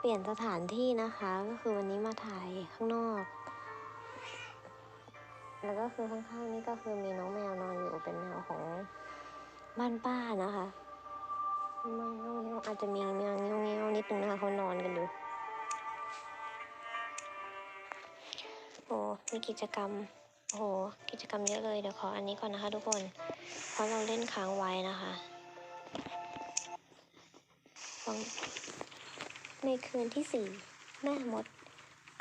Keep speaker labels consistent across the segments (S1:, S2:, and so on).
S1: เปลี่ยนสถานที่นะคะ ก็คือวันนี้มาถ่ายข้างนอก แล้วก็คือข้างๆนี่ก็คือมีน้องแมวนอนอยู่เป็นแมวของบ้านป้านะคะมันเงี้ยวๆอาจจะมีแมวเงี้ยวๆนิดนึงนะคะเขานอนกันอยู่โอ้มีกิจกรรมโอ้โหกิจกรรมเยอะเลยเดี๋ยวขออันนี้ก่อนนะคะ ทุกคน เพราะเราเล่นค้างไว้นะคะ ในคืนที่สี่แม่มด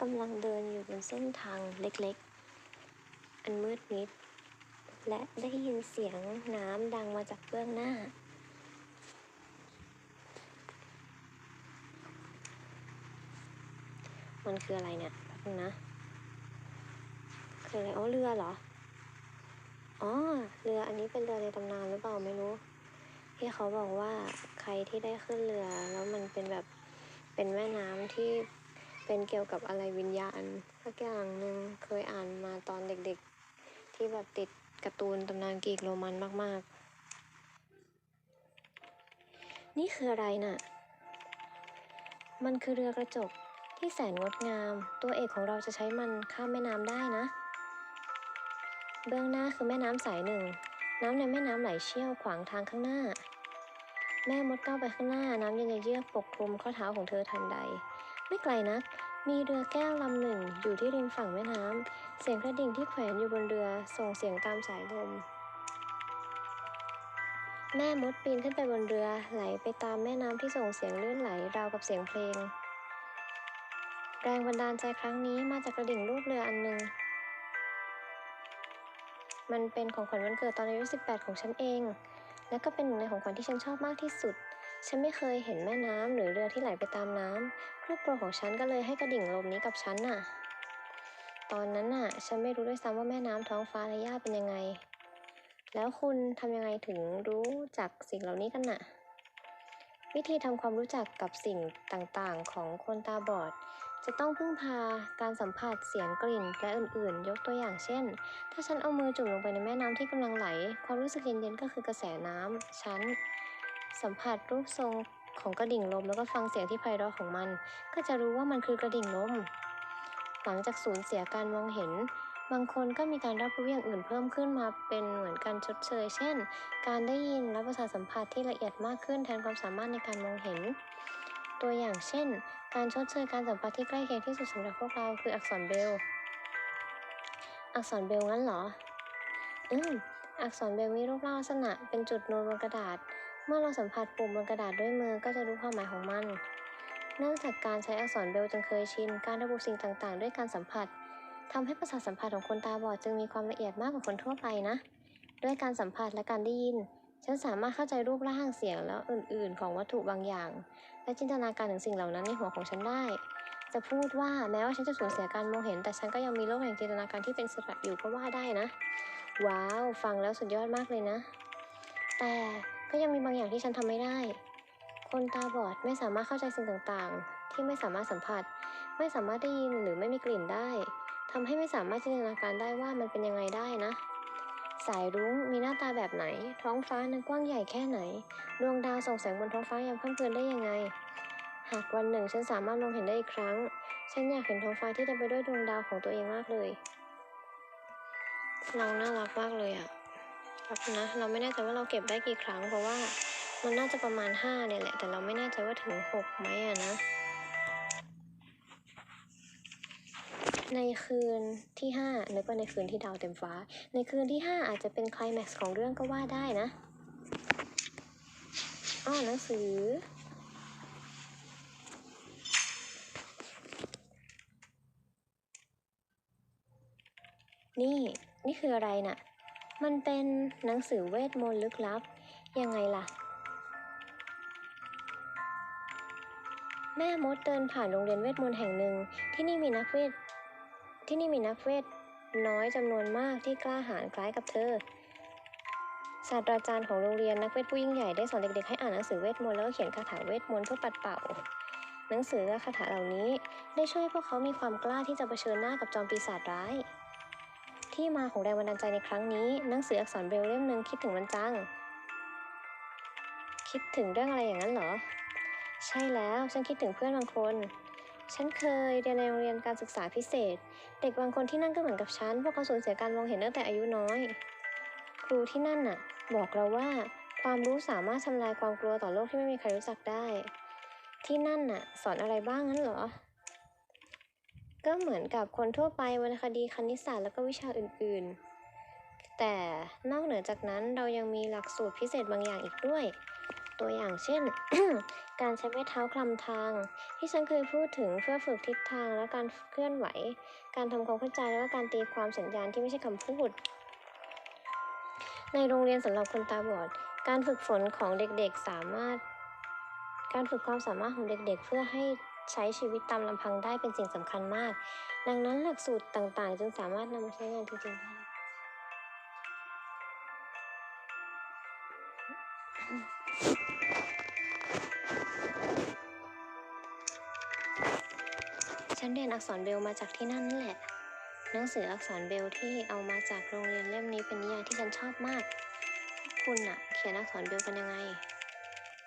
S1: กำลังเดินอยู่บนเส้นทางเล็กๆ อันมืดมิด และได้ยินเสียงน้ำดังมาจากเบื้องหน้า มันคืออะไรเนี่ยแป๊บนึงนะ คืออะไรอ๋อเรือเหรอ อ๋อ เรืออันนี้เป็นเรือในตำนานหรือเปล่าไม่รู้ ที่เขาบอกว่าใครที่ได้ขึ้นเรือแล้วมันเป็นแบบ เป็นแม่น้ำที่เป็นเกี่ยวกับอะไรวิญญาณสักอย่างหนึ่งเคยอ่านมาตอนเด็กๆ ที่แบบติดการ์ตูนตำนานกรีกโรมันมากๆ นี่คืออะไรน่ะ มันคือเรือกระจกที่แสนงดงาม ตัวเอกของเราจะใช้มันข้ามแม่น้ำได้นะ เบื้องหน้าคือแม่น้ำสายหนึ่ง น้ำในแม่น้ำไหลเชี่ยวขวางทางข้างหน้า แม่มดก้าวไปข้างหน้าน้ำเย็นเยือกปกคลุมข้อเท้าของเธอทันใด ไม่ไกลนัก มีเรือแก้วลำหนึ่งอยู่ที่ริมฝั่งแม่น้ำเสียงกระดิ่งที่แขวนอยู่บนเรือส่งเสียงตามสายลมแม่มดปีนขึ้นไปบนเรือไหลไปตามแม่น้ำที่ส่งเสียงลื่นไหลราวกับเสียงเพลง แรงบันดาลใจครั้งนี้มาจากกระดิ่งรูปเรืออันหนึ่งมันเป็นของขวัญวันเกิดตอนอายุ 18 ของฉันเอง และก็เป็นหนึ่งในของขวัญที่ฉันชอบมากที่สุด ฉันไม่เคยเห็นแม่น้ำหรือเรือที่ไหลไปตามน้ำครอบครัวของฉันก็เลยให้กระดิ่งลมนี้กับฉันน่ะ ตอนนั้นน่ะ ฉันไม่รู้ด้วยซ้ำว่าแม่น้ำท้องฟ้าและหญ้าเป็นยังไง แล้วคุณทำยังไงถึงรู้จักสิ่งเหล่านี้กันน่ะ วิธีทำความรู้จักกับสิ่งต่างๆ ของคนตาบอด จะต้องพึ่งพาการสัมผัสเสียงกลิ่นและอื่นๆ ยกตัวอย่างเช่น ถ้าฉันเอามือจุ่มลงไปในแม่น้ำที่กำลังไหล ความรู้สึกเย็นๆก็คือกระแสน้ำฉันสัมผัสรูปทรงของกระดิ่งลมแล้วก็ฟังเสียงที่ไพเราะของมัน ก็จะรู้ว่ามันคือกระดิ่งลม หลังจากสูญเสียการมองเห็น บางคนก็มีการรับรู้อย่างอื่นเพิ่มขึ้นมาเป็นเหมือนการชดเชย เช่น การได้ยินและประสาทสัมผัสที่ละเอียดมากขึ้นแทนความสามารถในการมองเห็น ตัวอย่างเช่น การชดเชยการสัมผัสที่ใกล้เคียงที่สุดสำหรับพวกเราคืออักษรเบล อักษรเบลงั้นเหรอ อืม อักษรเบลมีรูปร่างลักษณะเป็นจุดนูนบนกระดาษ เมื่อเราสัมผัสปุ่มบนกระดาษด้วยมือก็จะรู้ความหมายของมัน เนื่องจากการใช้อักษรเบลจนเคยชิน การระบุสิ่งต่างๆ ด้วยการสัมผัสทำให้ประสาทสัมผัสของคนตาบอดจึงมีความละเอียดมากกว่าคนทั่วไปนะ ด้วยการสัมผัสและการได้ยิน ฉันสามารถเข้าใจรูปร่างเสียงและอื่น ๆ ของวัตถุบางอย่าง และจินตนาการถึงสิ่งเหล่านั้นในหัวของฉันได้ จะพูดว่าแม้ว่าฉันจะสูญเสียการมองเห็น แต่ฉันก็ยังมีโลกแห่งจินตนาการที่เป็นอิสระอยู่ก็ว่าได้นะ ว้าว ฟังแล้วสุดยอดมากเลยนะ แต่ก็ยังมีบางอย่างที่ฉันทำไม่ได้ คนตาบอดไม่สามารถเข้าใจสิ่งต่างๆ ที่ไม่สามารถสัมผัส ไม่สามารถได้ยินหรือไม่มีกลิ่นได้ทำให้ไม่สามารถจินตนาการได้ว่ามันเป็นยังไงได้นะ สายรุ้งมีหน้าตาแบบไหน ท้องฟ้านั้นกว้างใหญ่แค่ไหน ดวงดาวส่องแสงบนท้องฟ้ายามค่ำคืนได้ยังไง หากวันหนึ่งฉันสามารถมองเห็นได้อีกครั้ง ฉันอยากเห็นท้องฟ้าที่เต็มไปด้วยดวงดาวของตัวเองมากเลยน้องน่ารักมากเลยอะครับนะ เราไม่แน่ใจว่าเราเก็บได้กี่ครั้ง เพราะว่ามันน่าจะประมาณห้าเนี่ยแหละ แต่เราไม่แน่ใจว่าถึงหกไหมอะนะ ในคืนที่ห้านึกว่าในคืนที่ดาวเต็มฟ้า ในคืนที่ห้าอาจจะเป็นคลแม็กซ์ของเรื่องก็ว่าได้นะอ้อหนังสือ นี่ นี่คืออะไรน่ะ มันเป็นหนังสือเวทมนต์ลึกลับ ยังไงล่ะแม่มดเดินผ่านโรงเรียนเวทมนต์แห่งหนึ่ง ที่นี่มีนักเวท ที่นี่มีนักเวทน้อยจำนวนมากที่กล้าหาญคล้ายกับเธอ ศาสตราจารย์ของโรงเรียนนักเวทผู้ยิ่งใหญ่ได้สอนเด็กๆให้อ่านหนังสือเวทมนต์แล้วเขียนคาถาเวทมนต์เพื่อปัดเป่า หนังสือและคาถาเหล่านี้ได้ช่วยพวกเขามีความกล้าที่จะเผชิญหน้ากับจอมปีศาจร้าย ที่มาของแรงบันดาลใจในครั้งนี้หนังสืออักษรเบรลเล่มหนึ่งคิดถึงมันจัง คิดถึงเรื่องอะไรอย่างนั้นเหรอ ใช่แล้วฉันคิดถึงเพื่อนบางคน ฉันเคยเรียนในโรงเรียนการศึกษาพิเศษ เด็กบางคนที่นั่นก็เหมือนกับฉัน พวกเขาสูญเสียการมองเห็นตั้งแต่อายุน้อย ครูที่นั่นน่ะ บอกเราว่าความรู้สามารถทำลายความกลัวต่อโลกที่ไม่มีใครรู้จักได้ ที่นั่นน่ะ สอนอะไรบ้างงั้นเหรอ ก็เหมือนกับคนทั่วไปวรรณคดีคณิตศาสตร์แล้วก็วิชาอื่นๆ แต่นอกเหนือจากนั้นเรายังมีหลักสูตรพิเศษบางอย่างอีกด้วย ตัวอย่างเช่น การใช้ไม้เท้าคลำทาง ที่ฉันเคยพูดถึงเพื่อฝึกทิศทางและการเคลื่อนไหว การทำความเข้าใจและการตีความสัญญาณที่ไม่ใช่คำพูด ในโรงเรียนสำหรับคนตาบอด การฝึกฝนของเด็กๆสามารถ การฝึกความสามารถของเด็กๆ เพื่อให้ใช้ชีวิตตามลำพังได้เป็นสิ่งสำคัญมาก ดังนั้นหลักสูตรต่างๆ จึงสามารถนำมาใช้งานจริงๆได้ ฉันเรียนอักษรเบลมาจากที่นั่นนั่นแหละ หนังสืออักษรเบลที่เอามาจากโรงเรียนเล่มนี้เป็นนิยายที่ฉันชอบมาก พวกคุณอะเขียนอักษรเบลกันยังไง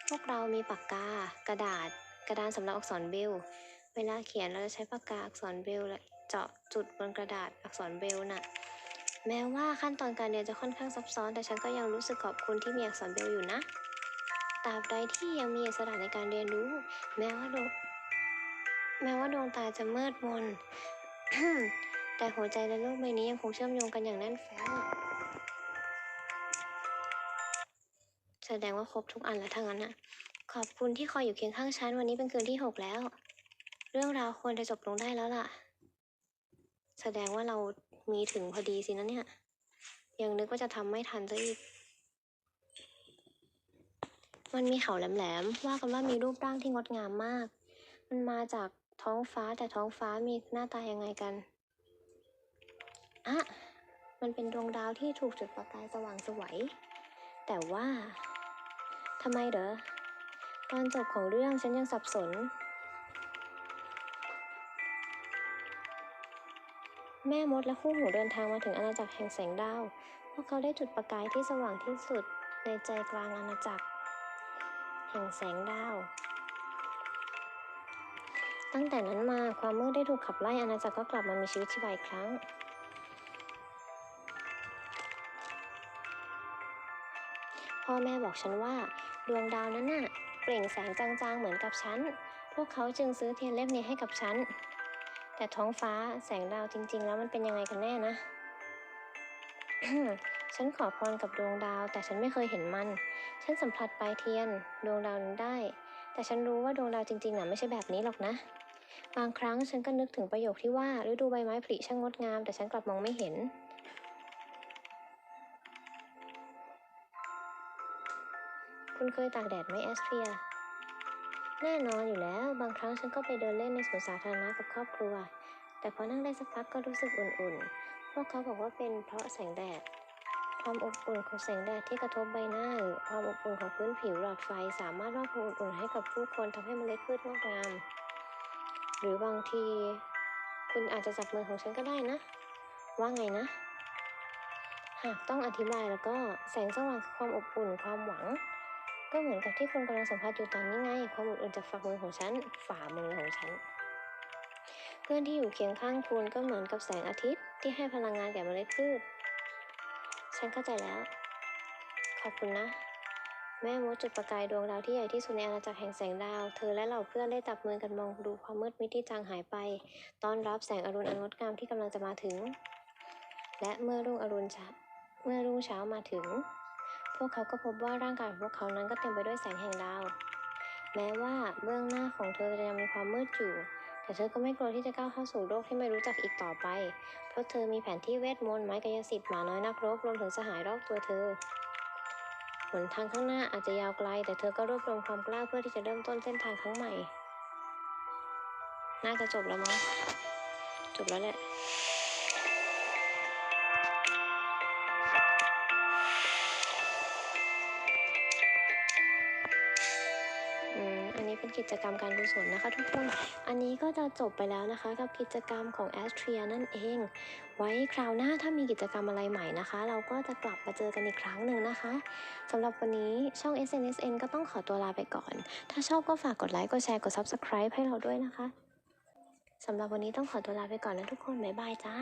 S1: พวกเรามีปากกา กระดาษ กระดานสำหรับอักษรเบล เวลาเขียนเราจะใช้ปากกาอักษรเบลและเจาะจุดบนกระดาษอักษรเบลน่ะ แม้ว่าขั้นตอนการเรียนจะค่อนข้างซับซ้อน แต่ฉันก็ยังรู้สึกขอบคุณที่มีอักษรเบลอยู่นะตราบใดที่ยังมีอิสระในการเรียนรู้ แม้ว่าดวง แม้ว่าดวงตาจะมืดมน แต่หัวใจและโลกใบนี้ยังคงเชื่อมโยงกันอย่างแน่นแฟ้นแสดงว่าครบทุกอันแล้วทั้งนั้นน่ะ ขอบคุณที่คอยอยู่เคียงข้างฉัน วันนี้เป็นคืนที่หกแล้ว เรื่องราวควรจะจบลงได้แล้วล่ะ แสดงว่าเรามีถึงพอดีสินะเนี่ย ยังนึกว่าจะทำไม่ทันซะอีกมันมีเขาแหลมๆ ว่ากันว่ามีรูปร่างที่งดงามมาก มันมาจาก ท้องฟ้าแต่ท้องฟ้ามีหน้าตายังไงกันอะมันเป็นดวงดาวที่ถูกจุดประกายสว่างสวย แต่ว่าทำไมเหรอตอนจบของเรื่องฉันยังสับสน แม่มดและคู่หูเดินทางมาถึงอาณาจักรแห่งแสงดาว พวกเขาได้จุดประกายที่สว่างที่สุดในใจกลางอาณาจักร แห่งแสงดาว ตั้งแต่นั้นมาความมืดได้ถูกขับไล่อาณาจักรก็กลับมามีชีวิตชีวาอีกครั้ง พ่อแม่บอกฉันว่า ดวงดาวนั้นน่ะเปล่งแสงจางๆเหมือนกับฉัน พวกเขาจึงซื้อเทียนเล่มนี้ให้กับฉัน แต่ท้องฟ้าแสงดาวจริง ๆ แล้วมันเป็นยังไงกันแน่นะ ฉันขอพรกับดวงดาว แต่ฉันไม่เคยเห็นมัน ฉันสัมผัสปลายเทียน ดวงดาวนั้นได้ แต่ฉันรู้ว่าดวงดาวจริงๆน่ะไม่ใช่แบบนี้หรอกนะ บางครั้งฉันก็นึกถึงประโยคที่ว่าฤดูใบไม้ผลิช่างงดงาม แต่ฉันกลับมองไม่เห็น คุณเคยตากแดดไหมแอสเทีย แน่นอนอยู่แล้ว บางครั้งฉันก็ไปเดินเล่นในสวนสาธารณะกับครอบครัว แต่พอนั่งได้สักพักก็รู้สึกอุ่นๆ พวกเขาบอกว่าเป็นเพราะแสงแดด ความอบอุ่นของแสงแดดที่กระทบใบหน้าหรือความอบอุ่นของพื้นผิวหลอดไฟ สามารถมอบความอบอุ่นให้กับผู้คนทำให้เมล็ดพืชงอกงาม หรือบางที คุณอาจจะจับมือของฉันก็ได้นะ ว่าไงนะ หากต้องอธิบายแล้วก็แสงสว่างคือความอบอุ่นความหวัง ก็เหมือนกับที่คุณกำลังสัมผัสอยู่ตอนนี้ไง ความอบอุ่นจากฝ่ามือของฉัน ฝ่ามือของฉัน เพื่อนที่อยู่เคียงข้างคุณก็เหมือนกับแสงอาทิตย์ที่ให้พลังงานแก่เมล็ดพืช ฉันเข้าใจแล้ว ขอบคุณนะ แม่มดจุดประกายดวงดาวที่ใหญ่ที่สุดในอาณาจักรแห่งแสงดาว เธอและเหล่าเพื่อนได้จับมือกันมองดูความมืดมิดที่จางหายไป ต้อนรับแสงอรุณอันงดงามที่กำลังจะมาถึง และเมื่อรุ่งอรุณเมื่อรุ่งเช้ามาถึง พวกเขาก็พบว่าร่างกายของพวกเขานั้นก็เต็มไปด้วยแสงแห่งดาว แม้ว่าเบื้องหน้าของเธอจะยังมีความมืดอยู่ แต่เธอก็ไม่กลัวที่จะก้าวเข้าสู่โลกที่ไม่รู้จักอีกต่อไป เพราะเธอมีแผนที่เวทมนต์ไม้กายสิทธิ์หมาน้อยนักรบรวมถึงสหายรอบตัวเธอ หนทางข้างหน้าอาจจะยาวไกล แต่เธอก็รวบรวมความกล้าเพื่อที่จะเริ่มต้นเส้นทางครั้งใหม่ น่าจะจบแล้วมั้ง จบแล้วแหละ กิจกรรมการกุศลนะคะ ทุกคน อันนี้ก็จะจบไปแล้วนะคะ กับกิจกรรมของ a s t r i a นั่นเอง ไว้คราวหน้าถ้ามีกิจกรรมอะไรใหม่นะคะ เราก็จะกลับมาเจอกันอีกครั้งหนึ่งนะคะสำหรับวันนี้ช่อง SNSN ก็ต้องขอตัวลาไปก่อน ถ้าชอบก็ฝากกดไลค์ กดแชร์ กด Subscribe ให้เราด้วยนะคะสำหรับวันนี้ต้องขอตัวลาไปก่อนนะทุกคน บ๊ายบายจ้า